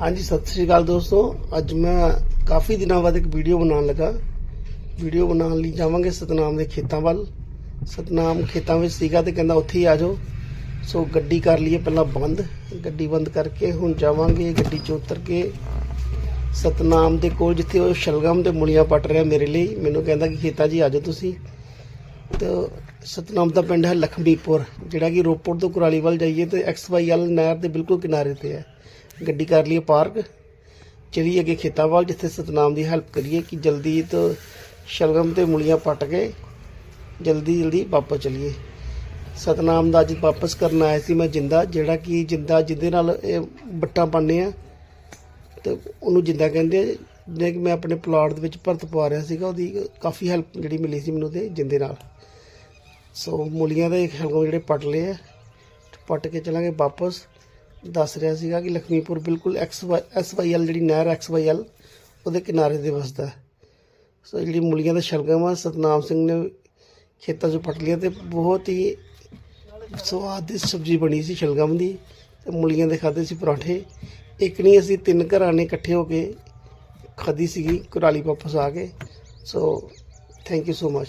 ਹਾਂਜੀ, ਸਤਿ ਸ੍ਰੀ ਅਕਾਲ ਦੋਸਤੋ। ਅੱਜ ਮੈਂ ਕਾਫੀ ਦਿਨਾਂ ਬਾਅਦ ਇੱਕ ਵੀਡੀਓ ਬਣਾਉਣ ਲੱਗਾ। ਵੀਡੀਓ ਬਣਾਉਣ ਲਈ ਜਾਵਾਂਗੇ ਸਤਨਾਮ ਦੇ ਖੇਤਾਂ ਵੱਲ। ਸਤਨਾਮ ਖੇਤਾਂ ਵਿੱਚ ਸੀਗਾ ਤੇ ਕਹਿੰਦਾ ਉੱਥੇ ਹੀ ਆ ਜਾਓ। ਸੋ ਗੱਡੀ ਕਰ ਲਈਏ ਪਹਿਲਾਂ ਬੰਦ। ਗੱਡੀ ਬੰਦ ਕਰਕੇ ਹੁਣ ਜਾਵਾਂਗੇ, ਗੱਡੀ 'ਚੋਂ ਉਤਰ ਕੇ। ਸਤਨਾਮ ਦੇ ਕੋਲ ਜਿੱਥੇ ਉਹ ਸ਼ਲਗਮ ਤੇ ਮੁਲੀਆਂ ਪੱਟ ਰਿਹਾ ਮੇਰੇ ਲਈ, ਮੈਨੂੰ ਕਹਿੰਦਾ ਕਿ ਖੇਤਾਂ ਜੀ ਆ ਜਾਓ ਤੁਸੀਂ। ਤੇ ਸਤਨਾਮ ਦਾ ਪਿੰਡ ਹੈ ਲਖਮੀਪੁਰ, ਜਿਹੜਾ ਕਿ ਰੋਪੜ ਤੋਂ ਕੁਰਾਲੀ ਵੱਲ ਜਾਈਏ ਤੇ ਐਕਸਵਾਈਐਲ ਨਹਿਰ ਦੇ ਬਿਲਕੁਲ ਕਿਨਾਰੇ ਤੇ ਹੈ। ਗੱਡੀ ਕਰ ਲਈਏ ਪਾਰਕ। ਚਲੀਏ ਅੱਗੇ ਖੇਤਾਂ ਵੱਲ, ਜਿੱਥੇ ਸਤਨਾਮ ਦੀ ਹੈਲਪ ਕਰੀਏ ਕਿ ਜਲਦੀ ਤੋਂ ਸ਼ਲਗਮ ਤੇ ਮੁਲੀਆਂ ਪੱਟ ਕੇ ਜਲਦੀ ਜਲਦੀ ਵਾਪਸ ਚਲੀਏ। ਸਤਨਾਮ ਦਾ ਅੱਜ ਵਾਪਸ ਕਰਨ ਆਇਆ ਸੀ ਮੈਂ ਜਿੰਦਾ, ਜਿਹੜਾ ਕਿ ਜਿੰਦਾ ਜਿੰਦੇ ਨਾਲ ਇਹ ਬੱਟਾਂ ਪਾਉਂਦੇ ਆ, ਤੇ ਉਹਨੂੰ ਜਿੰਦਾ ਕਹਿੰਦੇ ਆ ਜਿਹੜੇ ਕਿ ਮੈਂ ਆਪਣੇ ਪਲਾਟ ਦੇ ਵਿੱਚ ਭਰਤ ਪਵਾ ਰਿਹਾ ਸੀਗਾ, ਉਹਦੀ ਕਾਫੀ ਹੈਲਪ ਜਿਹੜੀ ਮਿਲੀ ਸੀ ਮੈਨੂੰ ਤੇ ਜਿੰਦੇ ਨਾਲ। ਸੋ ਮੂਲੀਆਂ ਦੇ ਹਲਕੋ ਜਿਹੜੇ ਪੱਟ ਲਏ ਆ, ਪੱਟ ਕੇ ਚਲਾਂਗੇ ਵਾਪਸ। ਦੱਸ ਰਿਹਾ ਸੀਗਾ ਕਿ ਲਖਮੀਪੁਰ ਬਿਲਕੁਲ ਐਕਸ ਐਸ ਵਾਈ ਐਲ ਜਿਹੜੀ ਨਹਿਰ ਐਕਸ ਵਾਈ ਐਲ ਉਹਦੇ ਕਿਨਾਰੇ ਤੇ ਵਸਦਾ ਹੈ। ਸੋ ਜਿਹੜੀ ਮੂਲੀਆਂ ਦਾ ਸ਼ਲਗਮ ਆ, ਸਤਨਾਮ ਸਿੰਘ ਨੇ ਖੇਤਾਂ 'ਚੋਂ ਪੱਟ ਲਿਆ ਤੇ ਬਹੁਤ ਹੀ ਸਵਾਦ ਦੀ ਸਬਜ਼ੀ ਬਣੀ ਸੀ ਸ਼ਲਗਮ ਦੀ ਤੇ ਮੂਲੀਆਂ ਦੇ ਖਾਦੇ ਸੀ ਪਰਾਠੇ। ਇੱਕ ਨਹੀਂ, ਅਸੀਂ ਤਿੰਨ ਘਰਾਂ ਨੇ ਇਕੱਠੇ ਹੋ ਕੇ ਖਾਧੀ ਸੀਗੀ, ਕੁਰਾਲੀ ਵਾਪਸ ਆ ਕੇ so thank you so much